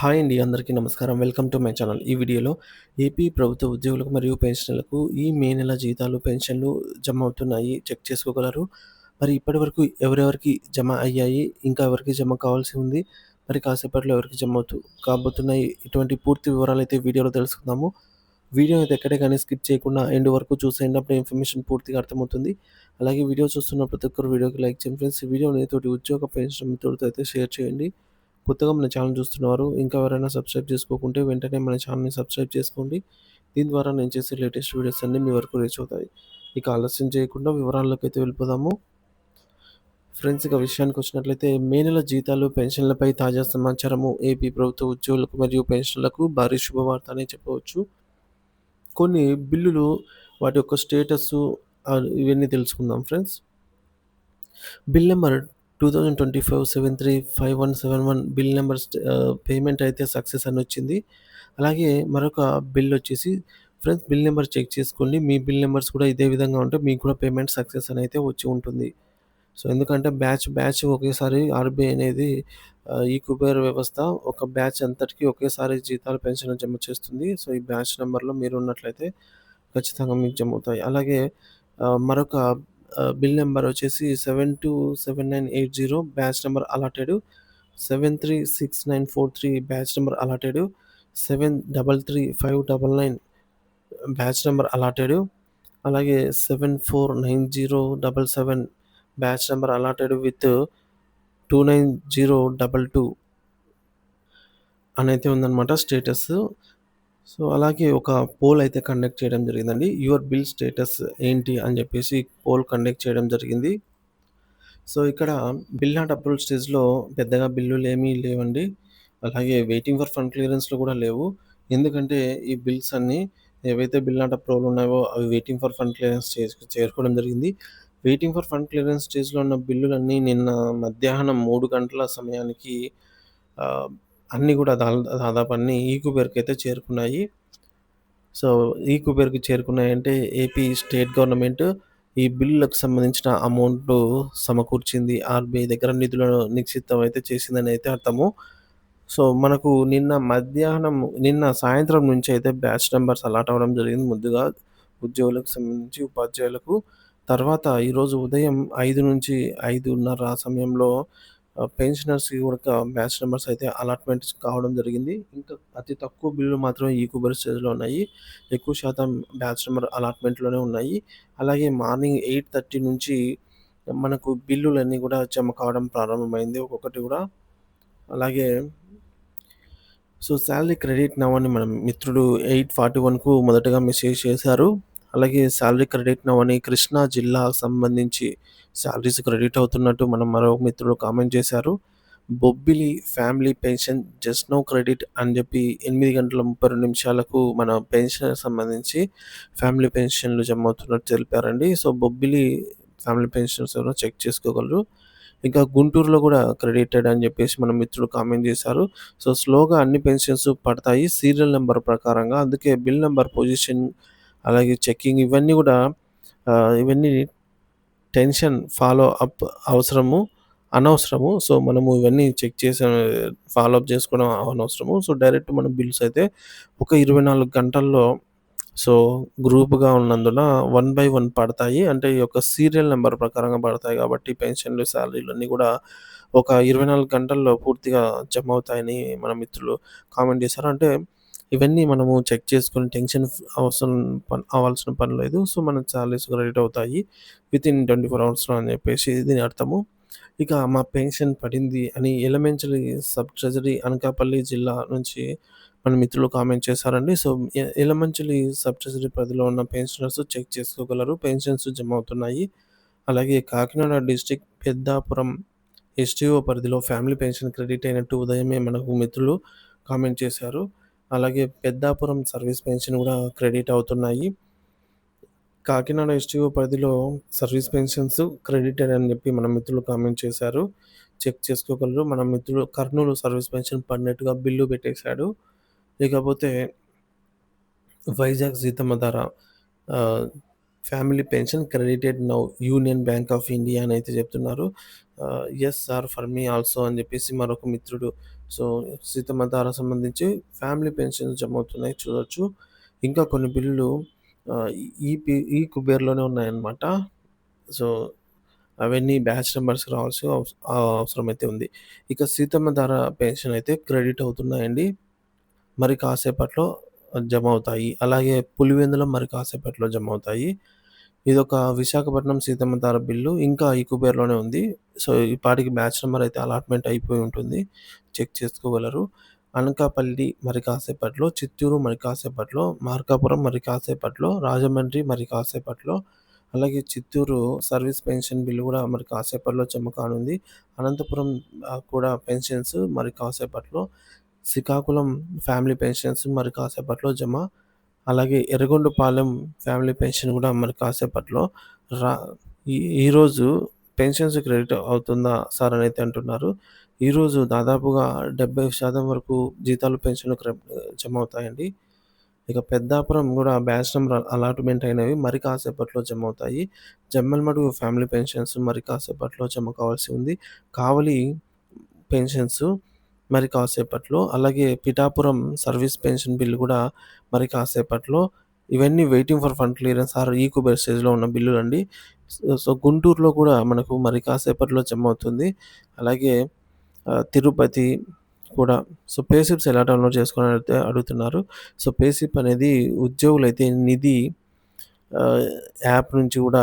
Hi అండి. అందరికీ నమస్కారం. Welcome to my channel. ఈ వీడియోలో ఏపీ ప్రభుత్వ ఉద్యోగులకు మరియు పెన్షనర్లకు ఈ మే నెల జీతాలు, పెన్షన్‌లు జమ అవుతున్నాయి. చెక్ చేసుకోగలరు. మరి ఇప్పటివరకు ఎవరెవరికి జమ అయ్యాయి? ఇంకా ఎవరికి జమ కావాల్సి ఉంది? మరి కాసేపట్లో ఎవరికి జమ అవుతూ కాబోతున్నాయి? ఇటువంటి పూర్తి వివరాలు అయితే వీడియోలో తెలుసుకుందాము. వీడియో అయితే ఎక్కడే కానీ స్కిప్ చేయకుండా ఎండ్ వరకు చూసేయండి. అప్పుడే ఇన్ఫర్మేషన్ పూర్తిగా అర్థమవుతుంది. అలాగే వీడియో చూస్తున్న ప్రతి ఒక్కరు వీడియోకి లైక్ చేయండి ఫ్రెండ్స్. ఈ వీడియోని తోటి ఉద్యోగ పెన్షన్ మిత్రులతో అయితే షేర్ చేయండి. కొత్తగా మన ఛానల్ చూస్తున్నారు ఇంకా ఎవరైనా సబ్స్క్రైబ్ చేసుకోకుంటే వెంటనే మన ఛానల్‌ని సబ్స్క్రైబ్ చేసుకోండి. దీని ద్వారా నేను చేసే లేటెస్ట్ వీడియోస్ అన్నీ మీ వరకు రీచ్ అవుతాయి. ఇక ఆలస్యం చేయకుండా వివరాల్లోకైతే వెళ్ళిపోదాము. ఫ్రెండ్స్ ఇక విషయానికొచ్చినట్లయితే మే నెల జీతాలు, పెన్షన్‌లపై తాజా సమాచారము ఏపీ ప్రభుత్వ ఉద్యోగులకు మరియు పెన్షన్లకు భారీ శుభవార్త అని చెప్పవచ్చు. కొన్ని బిల్లులు వాటి యొక్క స్టేటస్ ఇవన్నీ తెలుసుకుందాం friends. Bill number 2025-735171 bill number స్ట్ ఆహ్, పేమెంట్ అయితే సక్సెస్ అని వచ్చింది. అలాగే మరొక బిల్ వచ్చేసి ఫ్రెండ్స్ బిల్ నెంబర్ చెక్ చేసుకోండి. మీ బిల్ నెంబర్స్ కూడా ఇదే విధంగా ఉంటే మీకు కూడా పేమెంట్ సక్సెస్ అని అయితే వచ్చి ఉంటుంది. సో, ఎందుకంటే బ్యాచ్ బ్యాచ్ ఒకేసారి ఆర్‌బీఐ అనేది ఈ కుబేర్ వ్యవస్థ ఒక బ్యాచ్ అంతటికి ఒకేసారి జీతాలు, పెన్షన్ జమ చేస్తుంది. సో, ఈ బ్యాచ్ నెంబర్లో మీరు ఉన్నట్లయితే ఖచ్చితంగా మీకు జమ అవుతాయి. అలాగే మరొక బిల్ నెంబర్ వచ్చేసి seven two seven nine eight zero batch number allotted. Seven three six nine four three batch number allotted. Seven double three five double nine batch number allotted. అలాగే seven four nine zero double seven batch number allotted with two nine zero double two అనైతే ఉందన్నమాట status so, అలాగే ఒక pole అయితే conduct చేయడం జరిగిందండి. Your bill status ఏంటి అని చెప్పేసి పోల్ కండక్ట్ చేయడం జరిగింది. సో, ఇక్కడ బిల్ నాట్ అప్రూవల్ స్టేజ్‌లో పెద్దగా బిల్లులు ఏమీ లేవండి. అలాగే వెయిటింగ్ ఫర్ ఫండ్ క్లియరెన్స్‌లో కూడా లేవు. ఎందుకంటే ఈ బిల్స్ అన్నీ ఏవైతే బిల్ నాట్ అప్రూవల్ ఉన్నాయో అవి వెయిటింగ్ ఫర్ ఫండ్ క్లియరెన్స్ చేరుకోవడం జరిగింది. వెయిటింగ్ ఫర్ ఫండ్ క్లియరెన్స్ స్టేజ్‌లో ఉన్న బిల్లులన్నీ నిన్న మధ్యాహ్నం మూడు గంటల సమయానికి అన్నీ కూడా దా దాదాపు అన్నీ ఈ అయితే చేరుకున్నాయి. సో, ఈ కుబేర్‌కి చేరుకున్నాయంటే ఏపీ స్టేట్ గవర్నమెంట్ ఈ బిల్లులకు సంబంధించిన అమౌంట్ సమకూర్చింది. ఆర్‌బీఐ దగ్గర నిధులను నిక్షిప్తం అయితే చేసిందని అయితే అర్థము. సో, మనకు నిన్న మధ్యాహ్నం నిన్న సాయంత్రం నుంచి అయితే బ్యాచ్ నెంబర్స్ అలాట్ అవ్వడం జరిగింది ముందుగా ఉద్యోగులకు సంబంధించి ఉపాధ్యాయులకు. తర్వాత ఈరోజు ఉదయం ఐదు నుంచి 5:30 ఆ సమయంలో పెన్షనర్స్‌కి కూడా బ్యాచ్ నంబర్స్ అయితే అలాట్‌మెంట్స్ కావడం జరిగింది. ఇంకా అతి తక్కువ బిల్లులు మాత్రమే ఈ కుబర్ స్టేజ్‌లో ఉన్నాయి. ఎక్కువ శాతం బ్యాచ్ నెంబర్ అలాట్‌మెంట్‌లోనే ఉన్నాయి. అలాగే మార్నింగ్ 8:30 నుంచి మనకు బిల్లులన్నీ కూడా జమ కావడం ప్రారంభమైంది ఒక్కొక్కటి కూడా. అలాగే సో, శాలరీ క్రెడిట్ నౌ అని మన మిత్రుడు 8:41కు మొదటగా మెసేజ్ చేశారు. అలాగే శాలరీ క్రెడిట్ నవని కృష్ణా జిల్లాకు సంబంధించి శాలరీస్ క్రెడిట్ అవుతున్నట్టు మనం మరో మిత్రుడు కామెంట్ చేశారు. Bobbili family pension just no credit అని చెప్పి ఎనిమిది గంటల 32 నిమిషాలకు మన పెన్షన్ సంబంధించి ఫ్యామిలీ పెన్షన్‌లు జమ అవుతున్నట్టు తెలిపారండి. సో, బొబ్బిలి ఫ్యామిలీ పెన్షన్స్ ఎవరో చెక్ చేసుకోగలరు. ఇంకా గుంటూరులో కూడా క్రెడిటెడ్ అని చెప్పేసి మన మిత్రుడు కామెంట్ చేశారు. సో, స్లోగా అన్ని పెన్షన్స్ పడతాయి సీరియల్ నెంబర్ ప్రకారంగా. అందుకే బిల్ నెంబర్ పొజిషన్ అలాగే చెక్కింగ్ ఇవన్నీ కూడా ఇవన్నీ టెన్షన్ ఫాలో అప్ అవసరము, అనవసరము. సో, మనము ఇవన్నీ చెక్ చేసి ఫాలో అప్ చేసుకోవడం అనవసరము. సో, డైరెక్ట్ మన బిల్స్ అయితే ఒక 24 గంటల్లో సో, గ్రూప్‌గా ఉన్నందున వన్ బై వన్ పడతాయి. అంటే ఈ యొక్క సీరియల్ నెంబర్ ప్రకారంగా పడతాయి కాబట్టి పెన్షన్‌లు, శాలరీలు అన్నీ కూడా ఒక 24 గంటల్లో పూర్తిగా జమ అవుతాయని మన మిత్రులు కామెంట్ చేశారు. అంటే ఇవన్నీ మనము చెక్ చేసుకుని టెన్షన్ అవసరం పని అవ్వాల్సిన పని లేదు. సో, మన సాలరీస్ క్రెడిట్ అవుతాయి విత్ ఇన్ ట్వంటీ ఫోర్ అవర్స్‌లో అని చెప్పేసి దీని అర్థము. ఇక మా పెన్షన్ పడింది అని ఎలమంచిలి సబ్ ట్రెజరీ అనకాపల్లి జిల్లా నుంచి మన మిత్రులు కామెంట్ చేశారండి. సో, ఎ ఎలమంచిలి సబ్ ట్రెజరీ పరిధిలో ఉన్న పెన్షనర్స్ చెక్ చేసుకోగలరు. పెన్షన్స్ జమ అవుతున్నాయి. అలాగే కాకినాడ డిస్ట్రిక్ట్ పెద్దాపురం ఎస్‌టీఓ పరిధిలో ఫ్యామిలీ పెన్షన్ క్రెడిట్ అయినట్టు ఉదయమే మనకు మిత్రులు కామెంట్ చేశారు. అలాగే పెద్దాపురం సర్వీస్ పెన్షన్ కూడా క్రెడిట్ అవుతున్నాయి. కాకినాడ ఎస్‌టీఓ పరిధిలో సర్వీస్ పెన్షన్స్ క్రెడిటెడ్ అని చెప్పి మన మిత్రులు కామెంట్ చేశారు. చెక్ చేసుకోగలరు. మన మిత్రులు కర్నూలు సర్వీస్ పెన్షన్ పడినట్టుగా బిల్లు పెట్టేశాడు. ఇకపోతే వైజాగ్ జీతమ ధర family pension credited now union bank of India అని అయితే చెప్తున్నారు. Yes sir for me also అని చెప్పేసి మరొక మిత్రుడు సో, సీతమ్మ ధార సంబంధించి ఫ్యామిలీ పెన్షన్స్ జమ అవుతున్నాయి చూడొచ్చు. ఇంకా కొన్ని బిల్లులు ఈ పి ఈ కుబేర్‌లోనే ఉన్నాయన్నమాట. సో, అవన్నీ బ్యాచ్ నెంబర్స్ రావాల్సి అవస అయితే అవసరమైతే ఉంది. ఇక సీతమ్మ ధార పెన్షన్ అయితే క్రెడిట్ అవుతున్నాయండి. మరి కాసేపట్లో జమ అవుతాయి. అలాగే పులివెందులో మరి కాసేపట్లో జమ అవుతాయి. ఇదొక విశాఖపట్నం సీతమ్మ ధార బిల్లు ఇంకా ఈ కుబేర్‌లోనే ఉంది. సో, ఈ పాటికి బ్యాచ్ నెంబర్ అయితే అలాట్‌మెంట్ అయిపోయి ఉంటుంది. చెక్ చేసుకోగలరు. అనకాపల్లి మరి కాసేపట్లో, చిత్తూరు మరి కాసేపట్లో, మార్కాపురం మరి కాసేపట్లో, రాజమండ్రి మరి కాసేపట్లో, అలాగే చిత్తూరు సర్వీస్ పెన్షన్ బిల్లు కూడా మరి కాసేపట్లో జమ కానుంది. అనంతపురం కూడా పెన్షన్స్ మరి కాసేపట్లో, శ్రీకాకుళం ఫ్యామిలీ పెన్షన్స్ మరి కాసేపట్లో జమ. అలాగే ఎర్రగొండపాలెం ఫ్యామిలీ పెన్షన్ కూడా మరి కాసేపట్లో రా ఈ ఈరోజు పెన్షన్స్ క్రెడిట్ అవుతుందా సార్ అని అయితే అంటున్నారు. ఈరోజు దాదాపుగా 70% వరకు జీతాలు, పెన్షన్‌లు జమ అవుతాయండి. ఇక పెద్దాపురం కూడా బ్యాచ్ నెంబర్ అలాట్‌మెంట్ అయినవి మరి కాసేపట్లో జమ అవుతాయి. జమ్మల్మడుగు ఫ్యామిలీ పెన్షన్స్ మరి కాసేపట్లో జమ కావాల్సి ఉంది. కావలి పెన్షన్స్ మరి కాసేపట్లో, అలాగే పిఠాపురం సర్వీస్ పెన్షన్ బిల్ కూడా మరి కాసేపట్లో. ఇవన్నీ waiting for fund clearance or ఈ కుబేర్ స్టేజ్‌లో ఉన్న బిల్లులండి. సో, గుంటూరులో కూడా మనకు మరి కాసేపట్లో జమ అవుతుంది. అలాగే తిరుపతి కూడా సో, పేసిప్స్ ఎలా డౌన్‌లోడ్ చేసుకోవాలని అయితే అడుగుతున్నారు. సో, పేసిప్ అనేది అనేది ఉద్యోగులైతే నిధి యాప్ నుంచి కూడా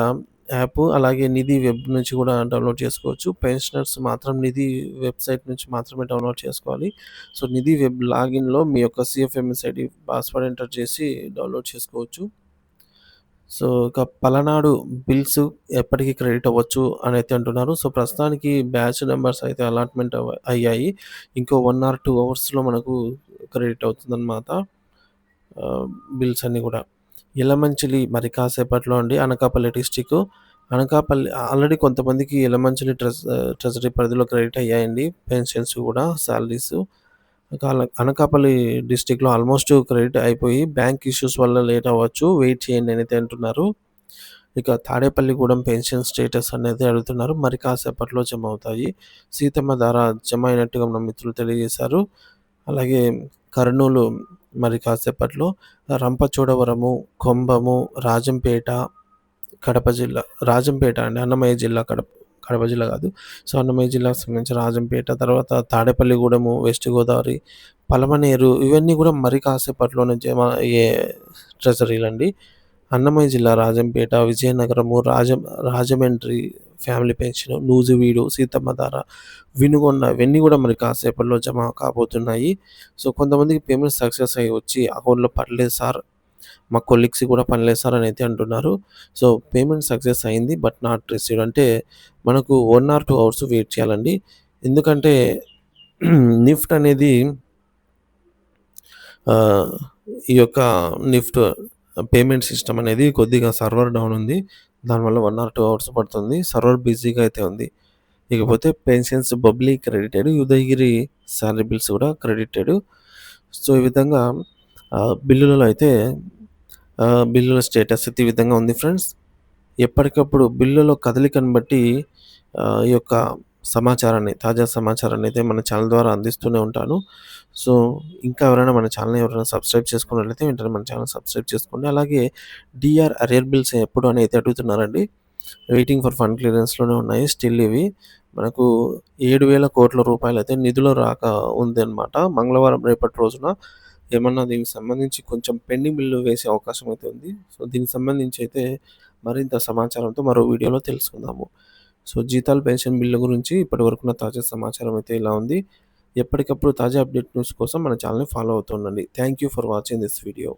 యాప్ అలాగే నిధి వెబ్ నుంచి కూడా డౌన్‌లోడ్ చేసుకోవచ్చు. పెన్షనర్స్ మాత్రం నిధి వెబ్‌సైట్ నుంచి మాత్రమే డౌన్‌లోడ్ చేసుకోవాలి. సో, నిధి వెబ్ లాగిన్‌లో మీ యొక్క సిఎఫ్ఎంఎస్ ఐడి పాస్వర్డ్ ఎంటర్ చేసి డౌన్‌లోడ్ చేసుకోవచ్చు. సో, ఇక పలనాడు బిల్స్ ఎప్పటికి క్రెడిట్ అవ్వచ్చు అని అయితే అంటున్నారు. సో, ప్రస్తుతానికి బ్యాచ్ నెంబర్స్ అయితే అలాట్‌మెంట్ అయ్యాయి. ఇంకో వన్ ఆర్ టూ అవర్స్‌లో మనకు క్రెడిట్ అవుతుందన్నమాట. బిల్స్ అన్నీ కూడా. యలమంచిలి మరి కాసేపట్లో అండి అనకాపల్లి డిస్ట్రిక్ట్. అనకాపల్లి ఆల్రెడీ కొంతమందికి ఇలమంచిలి ట్రెస్ ట్రెజరీ పరిధిలో క్రెడిట్ అయ్యాయండి. పెన్షన్స్ కూడా శాలరీస్ అనకాపల్లి డిస్ట్రిక్ట్‌లో ఆల్మోస్ట్ క్రెడిట్ అయిపోయి బ్యాంక్ ఇష్యూస్ వల్ల లేట్ అవ్వచ్చు. వెయిట్ చేయండి అనేది అయితే అంటున్నారు. ఇక తాడేపల్లిగూడెం పెన్షన్ స్టేటస్ అనేది అడుగుతున్నారు. మరి కాసేపట్లో జమ అవుతాయి. సీతమ్మ ధార జమ అయినట్టుగా మన మిత్రులు తెలియజేశారు. అలాగే కర్నూలు మరి కాసేపట్లో, రంపచోడవరము, కొంబము, రాజంపేట, కడప జిల్లా రాజంపేట అండి అన్నమయ్య జిల్లా కడప కడప జిల్లా కాదు. సో, అన్నమయ్య జిల్లాకు సంబంధించి రాజంపేట, తర్వాత తాడేపల్లిగూడెము, వెస్ట్ గోదావరి, పలమనేరు ఇవన్నీ కూడా మరి కాసేపట్లోనే ఏ ట్రెజరీలు అండి అన్నమయ్య జిల్లా Rajampet, Vizianagaram, Rajam Rajahmundry family pension, Nuzvid Seethammadhara, Vinukonda ఇవన్నీ కూడా మరి కాసేపట్లో జమ కాబోతున్నాయి. సో, కొంతమందికి పేమెంట్ సక్సెస్ అయ్యి వచ్చి అకౌంట్‌లో పడలేదు సార్. మా కొలీగ్స్ కూడా పడలేదు సార్ అని అయితే అంటున్నారు. సో, పేమెంట్ సక్సెస్ అయింది. బట్ నాట్ రిసీవ్డ్ అంటే మనకు one or two hours wait చేయాలండి. ఎందుకంటే నిఫ్ట్ అనేది ఈ యొక్క నిఫ్ట్ పేమెంట్ సిస్టమ్ అనేది కొద్దిగా సర్వర్ డౌన్ ఉంది. దానివల్ల వన్ ఆర్ టూ అవర్స్ పడుతుంది. సర్వర్ బిజీగా అయితే ఉంది. ఇకపోతే పెన్షన్స్ బబ్లీ క్రెడిటెడ్, ఉదయగిరి శాలరీ బిల్స్ కూడా క్రెడిటెడ్. సో, ఈ విధంగా బిల్లులలో అయితే బిల్లుల స్టేటస్ అయితే ఈ విధంగా ఉంది ఫ్రెండ్స్. ఎప్పటికప్పుడు బిల్లులో కదలికను బట్టి ఈ యొక్క సమాచారాన్ని తాజా సమాచారాన్ని అయితే మన ఛానల్ ద్వారా అందిస్తూనే ఉంటాను. సో, ఇంకా ఎవరైనా మన ఛానల్‌ని ఎవరైనా సబ్స్క్రైబ్ చేసుకున్నట్లయితే వెంటనే మన ఛానల్ సబ్స్క్రైబ్ చేసుకోండి. అలాగే డిఆర్ అరియర్ బిల్స్ ఎప్పుడు అని అయితే అడుగుతున్నారండి. వెయిటింగ్ ఫర్ ఫండ్ క్లియరెన్స్‌లోనే ఉన్నాయి స్టిల్ ఇవి. మనకు ఏడు వేల కోట్ల రూపాయలైతే నిధుల రాక ఉందన్నమాట. మంగళవారం రేపటి రోజున ఏమన్నా దీనికి సంబంధించి కొంచెం పెండింగ్ బిల్లు వేసే అవకాశం అయితే ఉంది. సో, దీనికి సంబంధించి అయితే మరింత సమాచారంతో మరో వీడియోలో తెలుసుకుందాము. సో, జీతాలు పెన్షన్ బిల్లు గురించి ఇప్పటివరకు నా తాజా సమాచారం అయితే ఇలా ఉంది. ఎప్పటికప్పుడు తాజా అప్డేట్ న్యూస్ కోసం మన ఛానల్‌ని ఫాలో అవుతూ ఉండండి. Thank you for watching this video.